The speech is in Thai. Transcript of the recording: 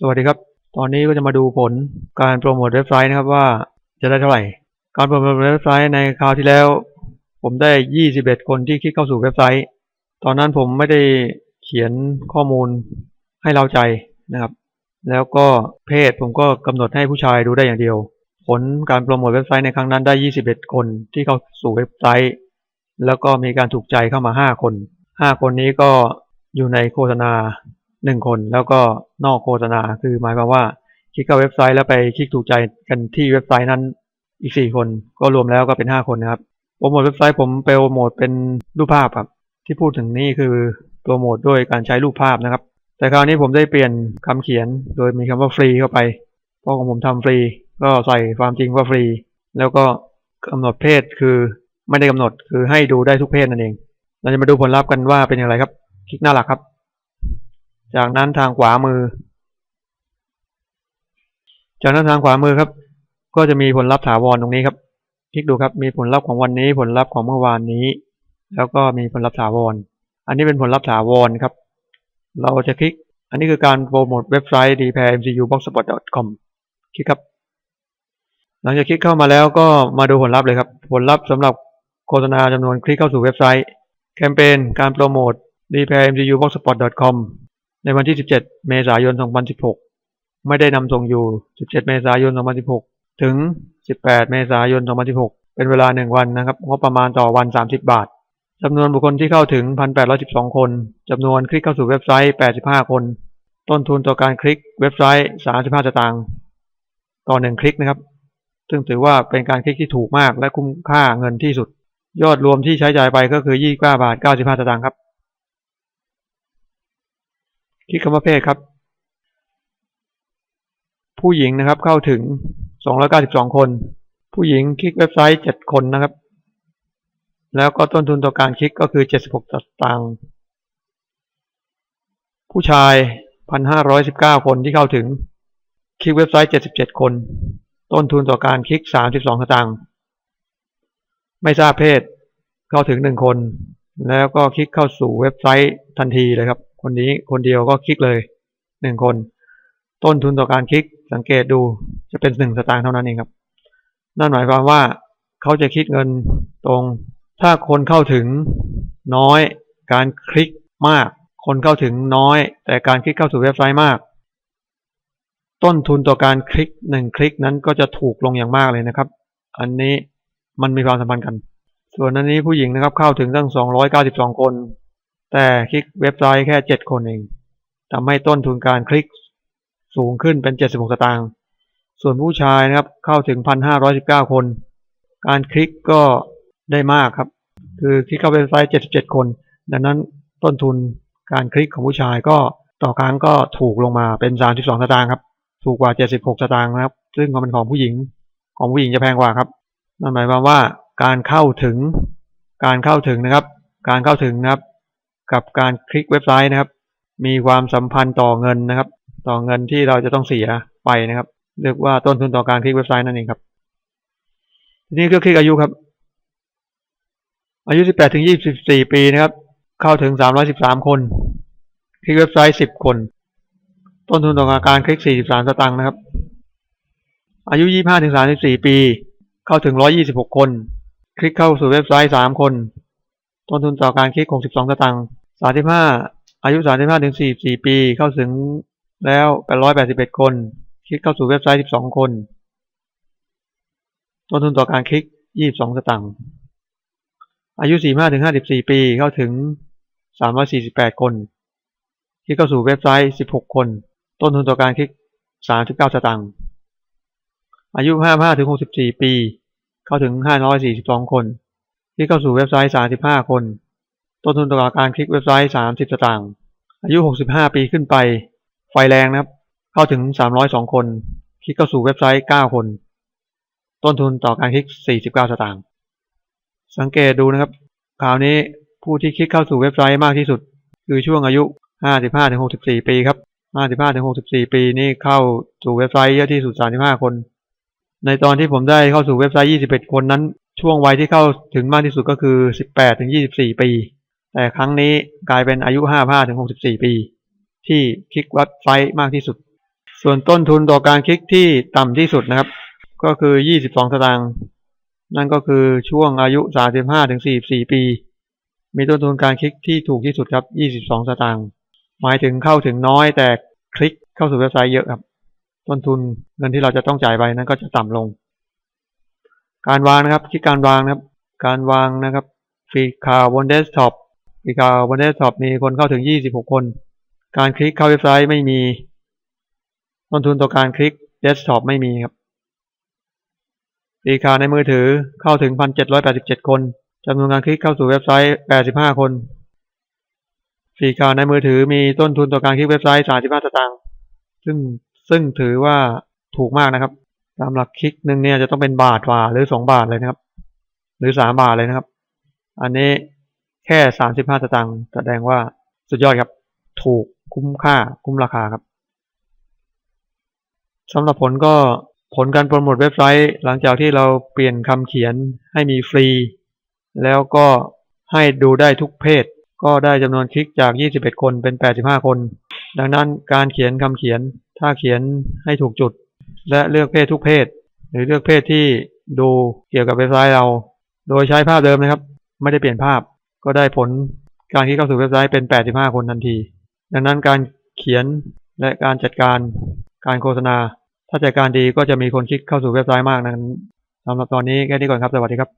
สวัสดีครับ ตอนนี้ก็จะมาดูผลการโปรโมทเว็บไซต์นะครับว่าจะได้เท่าไหร่ การโปรโมทเว็บไซต์ในคราวที่แล้ว ผมได้ 21 คนที่คลิกเข้าสู่เว็บไซต์ ตอนนั้นผมไม่ได้เขียนข้อมูลให้เราใจนะครับ แล้วก็เพศผมก็กำหนดให้ผู้ชายดูได้อย่างเดียว ผลการโปรโมทเว็บไซต์ในครั้งนั้นได้ 21 คนที่เข้าสู่เว็บไซต์ แล้วก็มีการถูกใจเข้ามา 5 คน 5 คนนี้ก็อยู่ในโฆษณา 1คนแล้วก็นอกโฆษณาคือหมายความว่า คลิกเข้าเว็บไซต์แล้วไปคลิกถูกใจกันที่เว็บไซต์นั้นอีก4คนก็รวมแล้วก็เป็น5คนนะครับโปรโมทเว็บไซต์ผมโปรโมทเป็นรูปภาพครับที่พูดถึงนี่คือโปรโมทด้วยการใช้รูปภาพนะครับ แต่คราวนี้ผมได้เปลี่ยนคำเขียนโดยมีคำว่าฟรีเข้าไปเพราะของผมทำฟรี ก็ใส่ความจริงว่าฟรี แล้วก็กำหนดเพศคือไม่ได้กำหนดคือให้ดูได้ทุกเพศนั่นเอง เราจะมาดูผลลัพธ์กันว่าเป็นอย่างไรครับ คลิกหน้าหลักครับ จากนั้นทางขวามือ จากนั้นทางขวามือครับ ก็จะมีผลลัพธ์ถาวรตรงนี้ครับ คลิกดูครับ มีผลลัพธ์ของวันนี้ ผลลัพธ์ของเมื่อวานนี้ แล้วก็มีผลลัพธ์ถาวร อันนี้เป็นผลลัพธ์ถาวรครับ เราจะคลิก อันนี้คือการโปรโมทเว็บไซต์ d p a m c u b o x s p o t c o m คลิกครับ หลังจากคลิกเข้ามาแล้วก็มาดูผลลัพธ์เลยครับ ผลลัพธ์สำหรับโฆษณาจำนวนคลิกเข้าสู่เว็บไซต์ แคมเปญการโปรโมท d p a m c u b o x s p o t c o m ในวันที่ 17 เมษายน 2016 ไม่ได้นำส่งอยู่ 17 เมษายน 2016 ถึง 18 เมษายน 2016 เป็นเวลา 1 วันนะครับ งบประมาณต่อวัน 30 บาทจำนวนบุคคลที่เข้าถึง 1,812 คนจำนวนคลิกเข้าสู่เว็บไซต์ 85 คน ต้นทุนต่อการคลิกเว็บไซต์ 35 สตางค์ต่อ 1 คลิกนะครับ ซึ่งถือว่าเป็นการคลิกที่ถูกมากและคุ้มค่าเงินที่สุด ยอดรวมที่ใช้จ่ายไปก็คือ 29 บาท 95 สตางค์ครับ คลิกคำว่าเพศครับ ผู้หญิงนะครับเข้าถึง 292 คน ผู้หญิงคลิกเว็บไซต์ 7 คนนะครับ แล้วก็ต้นทุนต่อการคลิกก็คือ 76สตางค์ผู้ชาย 1,519 คนที่เข้าถึง คลิกเว็บไซต์ 77 คน ต้นทุนต่อการคลิก 32สตางค์ไม่ทราบเพศเข้าถึง 1 คน แล้วก็คลิกเข้าสู่เว็บไซต์ทันทีเลยครับ คนนี้คนเดียวก็คลิกเลย1คน ต้นทุนต่อการคลิกสังเกตดูจะเป็น1สตางค์เท่านั้นเองครับ นั่นหมายความว่าเขาจะคิดเงินตรง ถ้าคนเข้าถึงน้อยการคลิกมาก คนเข้าถึงน้อย แต่การคลิกเข้าสู่เว็บไซต์มาก ต้นทุนต่อการคลิกหนึ่งคลิกนั้นก็จะถูกลงอย่างมากเลยนะครับ อันนี้มันมีความสัมพันธ์กัน ส่วนอันนี้ผู้หญิงนะครับเข้าถึงตั้ง 292 คน แต่คลิกเว็บไซต์แค่ 7 คนเองทำให้ต้นทุนการคลิกสูงขึ้นเป็น 76 สตางค์ ส่วนผู้ชายนะครับเข้าถึง 1,519 คน การคลิกก็ได้มากครับ คือคลิกเข้าเว็บไซต์ 77 คน ดังนั้นต้นทุนการคลิกของผู้ชายก็ต่อครั้งก็ถูกลงมาเป็น 32 สตางค์ครับ ถูกกว่า 76 สตางค์นะครับ ซึ่งก็เป็นของผู้หญิง ของผู้หญิงจะแพงกว่าครับ นั่นหมายความว่าการเข้าถึง การเข้าถึงนะครับ การเข้าถึงนะครับ กับการคลิกเว็บไซต์นะครับ มีความสัมพันธ์ต่อเงินนะครับ ต่อเงินที่เราจะต้องเสียไปนะครับ เรียกว่าต้นทุนต่อการคลิกเว็บไซต์นั่นเองครับ ทีนี้ก็คลิกอายุครับ อายุ 18ถึง24 ปีนะครับ เข้าถึง 313 คน คลิกเว็บไซต์ 10 คน ต้นทุนต่อการคลิก 43 สตางค์นะครับ อายุ 25ถึง34 ปี เข้าถึง 126 คน คลิกเข้าสู่เว็บไซต์ 3 คน ต้นทุนต่อการคลิก62 สตางค์ 35 อายุ 35ถึง44 ปี เข้าถึงแล้ว 881 คน คลิกเข้าสู่เว็บไซต์ 12 คน ต้นทุนต่อการคลิก 22 สตางค์ อายุ 45ถึง54 ปี เข้าถึง 348 คน คลิกเข้าสู่เว็บไซต์ 16 คน ต้นทุนต่อการคลิก 39 สตางค์ อายุ 55ถึง64 ปี เข้าถึง 542 คน คลิกเข้าสู่เว็บไซต์ 35 คน ต้นทุนต่อการคลิกเว็บไซต์ 30 สตางค์ อายุ 65 ปีขึ้นไป ไฟแรงนะครับ เข้าถึง 302 คน คลิกเข้าสู่เว็บไซต์ 9 คน ต้นทุนต่อการคลิก 49 สตางค์ สังเกตดูนะครับ คราวนี้ผู้ที่คลิกเข้าสู่เว็บไซต์มากที่สุด คือช่วงอายุ 55-64 ปีครับ 55-64 ปีนี่เข้าสู่เว็บไซต์เยอะที่สุด 35 คน ในตอนที่ผมได้เข้าสู่เว็บไซต์ 21 คนนั้น ช่วงวัยที่เข้าถึงมากที่สุดก็คือ 18-24 ปี แต่ครั้งนี้กลายเป็นอายุ 55-64 ปี ที่คลิกว็บไซต์มากที่สุด ส่วนต้นทุนต่อการคลิกที่ต่ำที่สุดนะครับ ก็คือ 22 สตางค์ นั่นก็คือช่วงอายุ 35 ถึง 44 ปี มีต้นทุนการคลิกที่ถูกที่สุดครับ 22 สตางค์ หมายถึงเข้าถึงน้อยแต่คลิกเข้าสู่เว็บไซต์เยอะครับ ต้นทุนเงินที่เราจะต้องจ่ายไปนั้นก็จะต่ำลง การวางนะครับที่การวางนะครับ การวางนะครับฟีดข่าวบนเดสก์ท็อปฟีดข่าวบนเดสก์ท็อปมีคนเข้าถึง 26 คน การคลิกเข้าเว็บไซต์ไม่มี ต้นทุนต่อการคลิกเดสก์ท็อปไม่มีครับฟีดข่าวในมือถือเข้าถึง 1,787 คนจำนวนการคลิกเข้าสู่เว็บไซต์ 85 คนฟีดข่าวในมือถือมีต้นทุนต่อการคลิกเว็บไซต์ 35 สตางค์ซึ่งซึ่งถือว่าถูกมากนะครับ ตามหลักคลิกหนึ่งเนี่ยจะต้องเป็นบาทกว่าหรือสองบาทเลยนะครับ หรือสามบาทเลยนะครับ อันนี้แค่สามสิบห้าตางค์แสดงว่าสุดยอดครับ ถูกคุ้มค่าคุ้มราคาครับสำหรับผลก็ผลการโปรโมทเว็บไซต์หลังจากที่เราเปลี่ยนคำเขียนให้มีฟรี แล้วก็ให้ดูได้ทุกเพศ ก็ได้จำนวนคลิกจาก 21 คนเป็น 85 คน ดังนั้นการเขียนคำเขียนถ้าเขียนให้ถูกจุด และเลือกเพศทุกเพศ หรือเลือกเพศที่ดูเกี่ยวกับเว็บไซต์เรา โดยใช้ภาพเดิมนะครับ ไม่ได้เปลี่ยนภาพ ก็ได้ผลการคลิกเข้าสู่เว็บไซต์เป็น 85 คนทันที ดังนั้นการเขียนและการจัดการการโฆษณา ถ้าจัดการดีก็จะมีคนคลิกเข้าสู่เว็บไซต์มากนั้นสำหรับตอนนี้แค่นี้ก่อนครับ สวัสดีครับ